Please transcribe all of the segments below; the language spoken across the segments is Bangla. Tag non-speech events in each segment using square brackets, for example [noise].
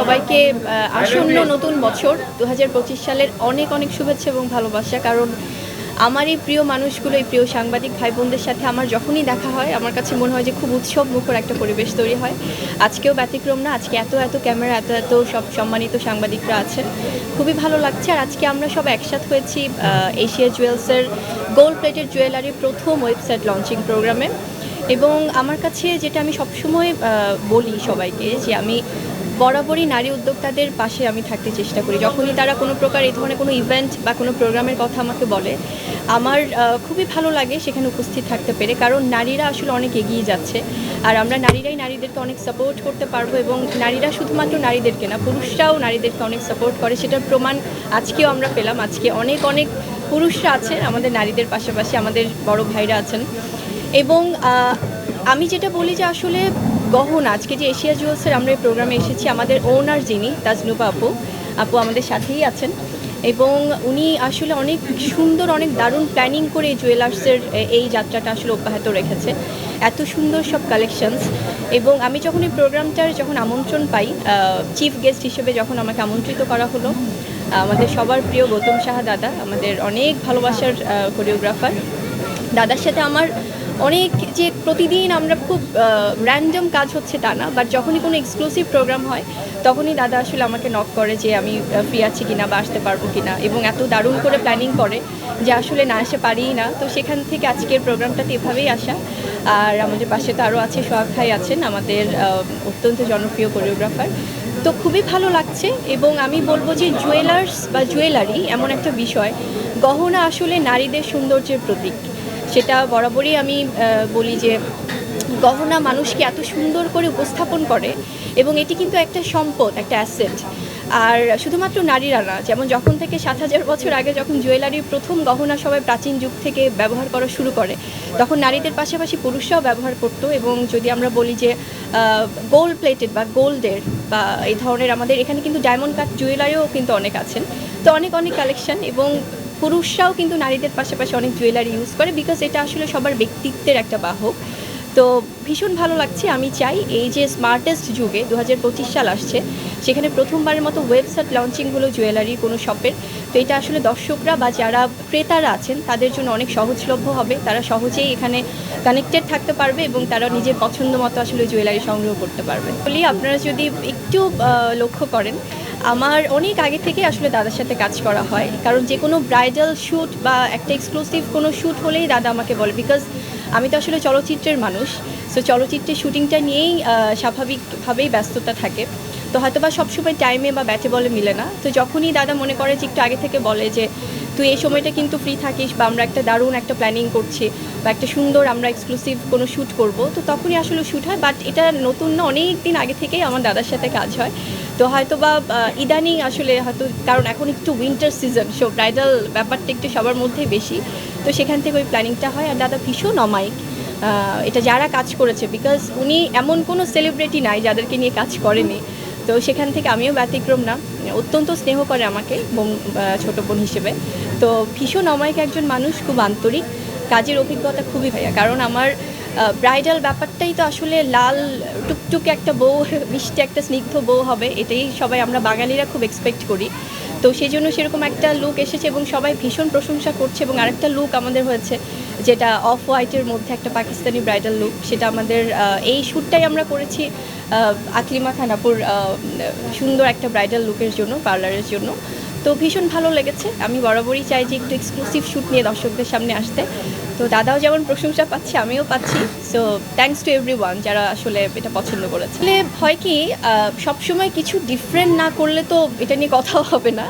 সবাইকে আসন্ন নতুন বছর দু হাজার পঁচিশ সালের অনেক অনেক শুভেচ্ছা এবং ভালোবাসা, কারণ আমার এই প্রিয় মানুষগুলো, এই প্রিয় সাংবাদিক ভাই বোনদের সাথে আমার যখনই দেখা হয়, আমার কাছে মনে হয় যে খুব উৎসব মুখর একটা পরিবেশ তৈরি হয়। আজকেও ব্যতিক্রম না, আজকে এত এত ক্যামেরা, এত এত সব সম্মানিত সাংবাদিকরা আছেন। খুবই ভালো লাগছে, আর আজকে আমরা সব একসাথে হয়েছি এশিয়া জুয়েলসের গোল্ড প্লেটেড জুয়েলারির প্রথম ওয়েবসাইট লঞ্চিং প্রোগ্রামে এবং আমার কাছে যেটা আমি সবসময় বলি সবাইকে, যে আমি বরাবরই নারী উদ্যোক্তাদের পাশে আমি থাকতে চেষ্টা করি। যখনই তারা কোনো প্রকার এই ধরনের কোনো ইভেন্ট বা কোনো প্রোগ্রামের কথা আমাকে বলে, আমার খুবই ভালো লাগে সেখানে উপস্থিত থাকতে পেরে। কারণ নারীরা আসলে অনেক এগিয়ে যাচ্ছে। আর আমরা নারীরাই নারীদেরকে অনেক সাপোর্ট করতে পারব এবং নারীরা শুধুমাত্র নারীদেরকে না, পুরুষরাও নারীদেরকে অনেক সাপোর্ট করে। সেটার প্রমাণ আজকেও আমরা পেলাম। আজকে অনেক অনেক পুরুষরা আছেন আমাদের নারীদের পাশাপাশি, আমাদের বড় ভাইরা আছেন। এবং আমি যেটা বলি যে আসলে গহনা, আজকে যে এশিয়া জুয়েলসের আমরা এই প্রোগ্রামে এসেছি আমাদের ওনার যিনি তাজনুপা আপু। আপু আমাদের সাথেই আছেন। এবং উনি আসলে অনেক সুন্দর, অনেক দারুণ প্ল্যানিং করে এই জুয়েলার্সের এই যাত্রাটা আসলে অব্যাহত রেখেছে। এত সুন্দর সব কালেকশনস এবং আমি যখন এই প্রোগ্রামটার যখন আমন্ত্রণ পাই চিফ গেস্ট হিসেবে যখন আমাকে আমন্ত্রিত করা হলো আমাদের সবার প্রিয় গৌতম সাহা দাদা, আমাদের অনেক ভালোবাসার কোরিওগ্রাফার দাদার সাথে আমার অনেক যে প্রতিদিন আমরা খুব র্যান্ডম কাজ হচ্ছে তা না বাট যখনই কোনো এক্সক্লুসিভ প্রোগ্রাম হয়, তখনই দাদা আসলে আমাকে নক করে যে আমি ফ্রি আছি কিনা বা আসতে পারব কিনা এবং এত দারুণ করে প্ল্যানিং করে যে আসলে না এসে পারিই না। তো সেখান থেকে আজকের প্রোগ্রামটাতে এভাবেই আসা। আর আমাদের পাশে তো আরও আছে, সোহাগ ভাই আছেন, আমাদের অত্যন্ত জনপ্রিয় কোরিওগ্রাফার তো খুবই ভালো লাগছে এবং আমি বলব যে জুয়েলার্স বা জুয়েলারি এমন একটা বিষয়, গহনা আসলে নারীদের সৌন্দর্যের প্রতীক। সেটা বরাবরই আমি বলি যে গহনা মানুষকে এত সুন্দর করে উপস্থাপন করে এবং এটি কিন্তু একটা সম্পদ, একটা অ্যাসেট আর শুধুমাত্র নারীরা না, যেমন যখন থেকে সাত হাজার বছর আগে যখন জুয়েলারির প্রথম গহনা সবাই প্রাচীন যুগ থেকে ব্যবহার করা শুরু করে, তখন নারীদের পাশাপাশি পুরুষরাও ব্যবহার করতো এবং যদি আমরা বলি যে গোল্ড প্লেটেড বা গোল্ডের বা এই ধরনের আমাদের এখানে কিন্তু ডায়মন্ড কাট জুয়েলারিও কিন্তু অনেক আছেন। তো অনেক অনেক কালেকশন এবং পুরুষরাও কিন্তু নারীদের পাশাপাশি অনেক জুয়েলারি ইউজ করে বিকজ এটা আসলে সবার ব্যক্তিত্বের একটা বাহক। তো ভীষণ ভালো লাগছে। আমি চাই এই যে স্মার্টেস্ট যুগে দু হাজার পঁচিশ সাল আসছে, সেখানে প্রথমবারের মতো ওয়েবসাইট লঞ্চিং হলো জুয়েলারির কোনো শপের তো এটা আসলে দর্শকরা বা যারা ক্রেতারা আছেন, তাদের জন্য অনেক সহজলভ্য হবে। তারা সহজেই এখানে কানেক্টেড থাকতে পারবে এবং তারা নিজের পছন্দ মতো আসলে জুয়েলারি সংগ্রহ করতে পারবে। বলি আপনারা যদি একটু লক্ষ্য করেন আমার অনেক আগে থেকে আসলে দাদার সাথে কাজ করা হয়। কারণ যে কোনো ব্রাইডাল শ্যুট বা একটা এক্সক্লুসিভ কোনো শ্যুট হলেই দাদা আমাকে বলে। বিকজ আমি তো আসলে চলচ্চিত্রের মানুষ। সো চলচ্চিত্রের শ্যুটিংটা নিয়েই স্বাভাবিকভাবেই ব্যস্ততা থাকে। তো হয়তো বা সবসময় টাইমে বা ব্যাটে বলে মিলে না। তো যখনই দাদা মনে করে যে একটু আগে থেকে বলে যে, তুই এই সময়টা কিন্তু ফ্রি থাকিস বা আমরা একটা দারুণ একটা প্ল্যানিং করছি বা একটা সুন্দর আমরা এক্সক্লুসিভ কোনো শ্যুট করব, তো তখনই আসলে শ্যুট হয়। বাট এটা নতুন না অনেক দিন আগে থেকেই আমার দাদার সাথে কাজ হয়। তো হয়তো বা ইদানিং আসলে হয়তো, কারণ এখন একটু উইন্টার সিজন সো ব্রাইডাল ব্যাপারটা একটু সবার মধ্যেই বেশি। তো সেখান থেকে ওই প্ল্যানিংটা হয়। আর দাদা ভীষণ অমায়িক। এটা যারা কাজ করেছে বিকজ উনি এমন কোনো সেলিব্রিটি নাই যাদেরকে নিয়ে কাজ করেনি। তো সেখান থেকে আমিও ব্যতিক্রম না। অত্যন্ত স্নেহ করে আমাকে, বোন ছোট বোন হিসেবে। তো ভীষণ অমায়িক একজন মানুষ, খুব আন্তরিক। কাজের অভিজ্ঞতা খুবই ভাইয়া। কারণ আমার ব্রাইডাল ব্যাপারটাই তো আসলে লাল, টুকটুকে একটা বউ, মিষ্টি একটা স্নিগ্ধ বউ হবে, এটাই সবাই, আমরা বাঙালিরা খুব এক্সপেক্ট করি। তো সেই জন্য সেরকম একটা লুক এসেছে এবং সবাই ভীষণ প্রশংসা করছে এবং আরেকটা লুক আমাদের হয়েছে। যেটা অফ হোয়াইটের মধ্যে একটা পাকিস্তানি ব্রাইডাল লুক সেটা আমাদের এই শ্যুটটাই আমরা করেছি আকলিমা খানাপুর সুন্দর একটা ব্রাইডাল লুকের জন্য পার্লারের জন্য। তো ভীষণ ভালো লেগেছে। আমি বরাবরই চাই যে একটু এক্সক্লুসিভ শ্যুট নিয়ে দর্শকদের সামনে আসতে। তো দাদাও যেমন প্রশংসা পাচ্ছে, আমিও পাচ্ছি। সো থ্যাঙ্কস টু এভরি যারা আসলে এটা পছন্দ করেছে। হয় কি সবসময় কিছু ডিফারেন্ট না করলে তো এটা নিয়ে কথাও হবে না।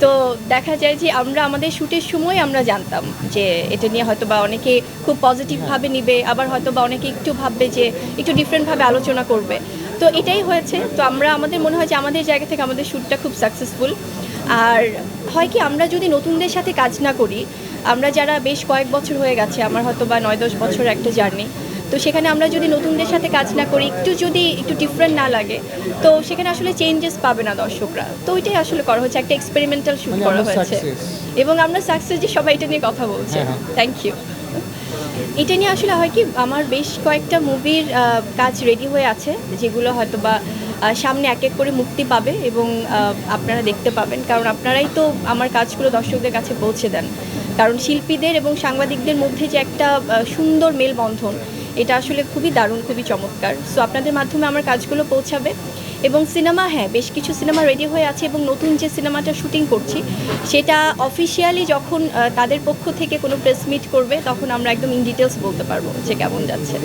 তো দেখা যায় যে আমরা আমাদের শ্যুটের সময় আমরা জানতাম যে এটা নিয়ে হয়তো বা অনেকে খুব পজিটিভভাবে নিবে আবার হয়তো বা অনেকে একটু ভাববে যে একটু ডিফারেন্টভাবে আলোচনা করবে। তো এটাই হয়েছে। তো আমরা আমাদের মনে হয় যে আমাদের জায়গা থেকে আমাদের শ্যুটটা খুব সাকসেসফুল আর হয় কি আমরা যদি নতুনদের সাথে কাজ না করি আমরা যারা বেশ কয়েক বছর হয়ে গেছে আমার হয়তো বা নয় দশ বছর একটা জার্নি তো সেখানে আমরা যদি নতুনদের সাথে কাজ না করি একটু যদি একটু ডিফারেন্ট না লাগে তো সেখানে আসলে চেঞ্জেস পাবে না দর্শকরা। তো ওইটাই আসলে করা হচ্ছে একটা এক্সপেরিমেন্টাল শুট মানে করা হয়েছে। এবং আমরা সাকসেস যে সবাই এটা নিয়ে কথা বলছে। হ্যাঁ, হ্যাঁ। থ্যাংক ইউ এটা নিয়ে আসলে হয় কি আমার বেশ কয়েকটা মুভির কাজ রেডি হয়ে আছে যেগুলো হয়তো বা সামনে এক এক করে মুক্তি পাবে এবং আপনারা দেখতে পাবেন। কারণ আপনারাই তো আমার কাজগুলো দর্শকদের কাছে পৌঁছে দেন। কারণ শিল্পীদের এবং সাংবাদিকদের মধ্যে যে একটা সুন্দর মেলবন্ধন এটা আসলে খুবই দারুণ, খুবই চমৎকার। সো আপনাদের মাধ্যমে আমার কাজগুলো পৌঁছাবে। এবং সিনেমা হ্যাঁ বেশ কিছু সিনেমা রেডি হয়ে আছে এবং নতুন যে সিনেমাটা শুটিং করছি, সেটা অফিসিয়ালি যখন তাদের পক্ষ থেকে কোনো প্রেস মিট করবে, তখন আমরা একদম ইন ডিটেলস বলতে পারব যে কেমন যাচ্ছে।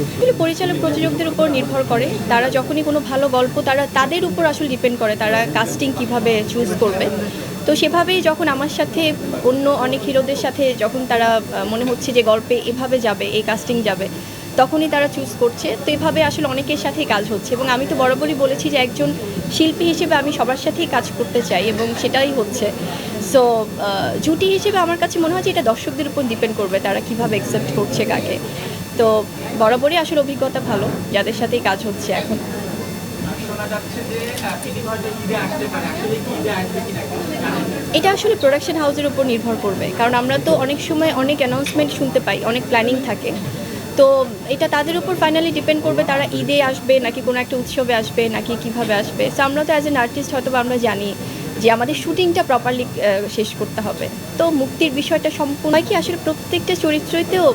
পরিচালক প্রযোজকদের উপর নির্ভর করে, তারা যখনই কোনো ভালো গল্প, তারা, তাদের উপর আসলে ডিপেন্ড করে তারা কাস্টিং কীভাবে চুজ করবে। তো সেভাবেই যখন আমার সাথে অন্য অনেক হিরোদের সাথে যখন তারা মনে হচ্ছে যে গল্পে এভাবে যাবে, এই কাস্টিং যাবে তখনই তারা চুজ করছে। তো এভাবে আসলে অনেকের সাথেই কাজ হচ্ছে এবং আমি তো বরাবরই বলেছি যে একজন শিল্পী হিসেবে আমি সবার সাথেই কাজ করতে চাই এবং সেটাই হচ্ছে। সো জুটি হিসেবে আমার কাছে মনে হয় যে এটা দর্শকদের উপর ডিপেন্ড করবে তারা কীভাবে অ্যাকসেপ্ট করছে কাকে। তো বরাবরই আসলে অভিজ্ঞতা ভালো যাদের সাথেই কাজ হচ্ছে এখন। এটা আসলে প্রোডাকশন হাউসের উপর নির্ভর করবে। কারণ আমরা তো অনেক সময় অনেক অ্যানাউন্সমেন্ট শুনতে পাই, অনেক প্ল্যানিং থাকে। তো এটা তাদের উপর ফাইনালি ডিপেন্ড করবে তারা ঈদে আসবে নাকি কোনো একটা উৎসবে আসবে, নাকি কীভাবে আসবে। সো আমরা তো অ্যাজ এন আর্টিস্ট হয়তো আমরা জানি যে আমাদের শুটিংটা প্রপারলি শেষ করতে হবে। তো মুক্তির বিষয়টা সম্পূর্ণ কি, আসলে প্রত্যেকটা চরিত্রইতেও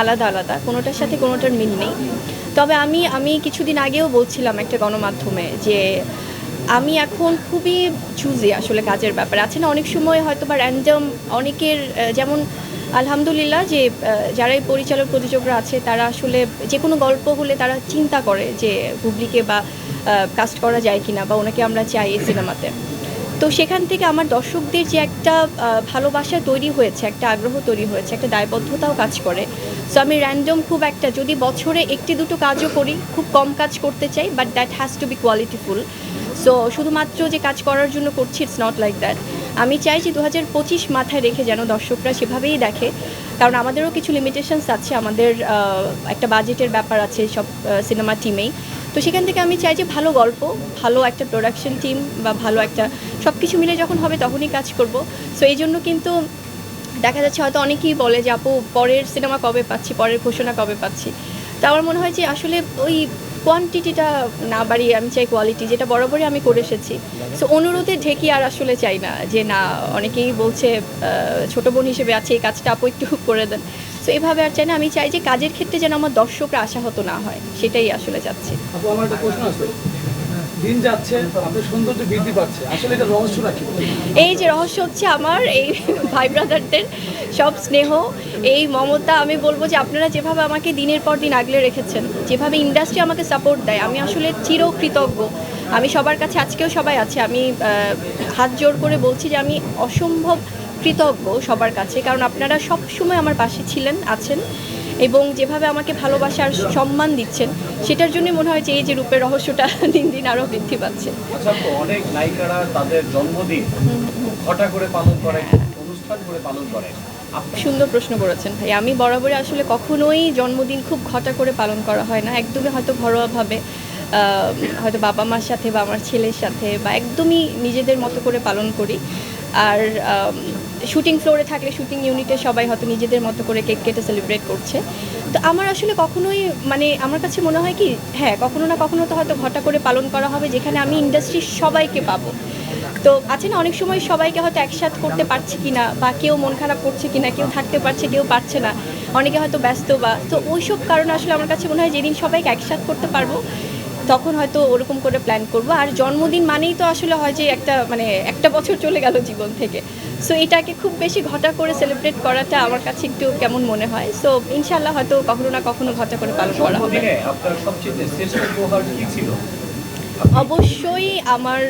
আলাদা আলাদা, কোনোটার সাথে কোনোটার মিল নেই। তবে আমি আমি কিছুদিন আগেও বলছিলাম একটা গণমাধ্যমে যে আমি এখন খুবই চুজি আসলে কাজের ব্যাপারে। আছে না, অনেক সময় হয়তো বা র্যান্ডম অনেকের যেমন আলহামদুলিল্লাহ যে যারা এই পরিচালক প্রযোজকরা আছে, তারা আসলে যে কোনো গল্প হলে তারা চিন্তা করে যে হুবলিকে বা কাস্ট করা যায় কিনা বা ওনাকে আমরা চাই এই সিনেমাতে। তো সেখান থেকে আমার দর্শকদের যে একটা ভালোবাসা তৈরি হয়েছে, একটা আগ্রহ তৈরি হয়েছে, একটা দায়বদ্ধতাও কাজ করে। সো আমি র্যান্ডম খুব একটা, যদি বছরে একটি দুটো কাজও করি, খুব কম কাজ করতে চাই but that has to be qualityful so শুধুমাত্র যে কাজ করার জন্য করছি ইটস নট লাইক দ্যাট আমি চাই যে দু হাজার পঁচিশ মাথায় রেখে যেন দর্শকরা সেভাবেই দেখে। কারণ আমাদেরও কিছু লিমিটেশনস আছে, আমাদের একটা বাজেটের ব্যাপার আছে সব সিনেমা টিমেই তো সেখান থেকে আমি চাই যে ভালো গল্প, ভালো একটা প্রোডাকশন টিম বা ভালো একটা সব কিছু মিলে যখন হবে তখনই কাজ করব। সো এই জন্য কিন্তু দেখা যাচ্ছে হয়তো অনেকেই বলে যে, আপু, পরের সিনেমা কবে পাচ্ছি? পরের ঘোষণা কবে পাচ্ছি? তো আমার মনে হয় যে আসলে ওই কোয়ান্টিটিটা না বাড়িয়ে আমি চাই কোয়ালিটি যেটা বরাবরই আমি করে এসেছি। সো অনুরোধে ঢেকি আর আসলে চাই না যে না, অনেকেই বলছে ছোট বোন হিসেবে আছে, এই কাজটা আপু একটু [laughs] করে দেন। সো এভাবে আর চাই না, আমি চাই যে কাজের ক্ষেত্রে যেন আমার দর্শকরা আশাহত না হয়, সেটাই আসলে চাচ্ছি। দিন যাচ্ছে, আপনার সৌন্দর্য বৃদ্ধি পাচ্ছে। আসলে এটা রহস্যটা কি এই যে রহস্য হচ্ছে আমার, এই [laughs] ভাই ব্রাদারদের সব স্নেহ। এই মমতা, আমি বলব যে আপনারা যেভাবে আমাকে দিনের পর দিন আগলে রেখেছেন, যেভাবে ইন্ডাস্ট্রি আমাকে সাপোর্ট দেয়, আমি আসলে চিরকৃতজ্ঞ। আমি সবার কাছে, আজকেও সবাই আছে, আমি হাত জোর করে বলছি যে আমি অসম্ভব কৃতজ্ঞ সবার কাছে, কারণ আপনারা সব সময় আমার পাশে ছিলেন, আছেন। এবং যেভাবে আমাকে ভালোবাসার সম্মান দিচ্ছেন সেটার জন্য মনে হয় যে এই যে রূপের রহস্যটা [laughs] দিন দিন আরও বৃদ্ধি পাচ্ছে। আচ্ছা অনেক নায়িকারা তাদের জন্মদিন ঘটা করে পালন করে অনুষ্ঠান করে পালন করে সুন্দর প্রশ্ন করেছেন ভাই। আমি বরাবরই আসলে কখনোই জন্মদিন খুব ঘটা করে পালন করা হয় না। একদমই হয়তো ঘরোয়াভাবে হয়তো বাবা মার সাথে বা আমার ছেলের সাথে বা একদমই নিজেদের মতো করে পালন করি। আর শুটিং ফ্লোরে থাকলে শুটিং ইউনিটে সবাই হয়তো নিজেদের মতো করে কেক কেটে সেলিব্রেট করছে। তো আমার আসলে কখনোই মানে আমার কাছে মনে হয় কি হ্যাঁ কখনো না কখনো তো হয়তো ঘটা করে পালন করা হবে, যেখানে আমি ইন্ডাস্ট্রির সবাইকে পাবো। তো আছে না, অনেক সময় সবাইকে হয়তো একসাথ করতে পারছি কিনা, বা কেউ মন খারাপ করছে কিনা, কেউ থাকতে পারছে, কেউ পারছে না, অনেকে হয়তো ব্যস্ত বা, তো ওইসব কারণে আসলে আমার কাছে মনে হয় যেদিন সবাইকে একসাথ করতে পারব, তখন হয়তো ওরকম করে প্ল্যান করব। আর জন্মদিন মানেই তো আসলে হয় যে একটা মানে একটা বছর চলে গেল জীবন থেকে। সো এটাকে খুব বেশি ঘটা করে সেলিব্রেট করাটা আমার কাছে একটু কেমন মনে হয়। সো ইনশাল্লাহ হয়তো কখনো না কখনো ঘটা করে পালন করা হবে। অবশ্যই আমার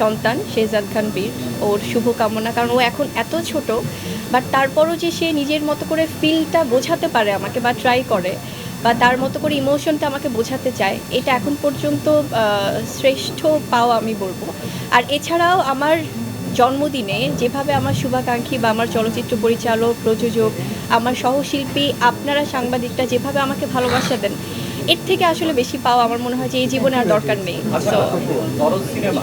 সন্তান শেহজাদ খান বীর। ওর শুভকামনা কারণ ও এখন এত ছোট বাট তারপরও যে সে নিজের মতো করে ফিলটা বোঝাতে পারে আমাকে বা ট্রাই করে বা তার মতো করে ইমোশনটা আমাকে বোঝাতে চায় এটা এখন পর্যন্ত শ্রেষ্ঠ পাওয়া আমি বলব। আর এছাড়াও আমার জন্মদিনে যেভাবে আমার শুভাকাঙ্ক্ষী বা আমার চলচ্চিত্র পরিচালক প্রযোজক আমার সহশিল্পী আপনারা সাংবাদিকটা যেভাবে আমাকে ভালোবাসা দেন এর থেকে আসলে বেশি পাওয়া আমার মনে হয় যে এই জীবনে আর দরকার নেই। আচ্ছা দরজ সিনেমা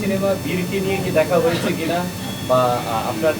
সিনেমা বীরকে নিয়ে কি দেখা হয়েছে কিনা? বা আপনার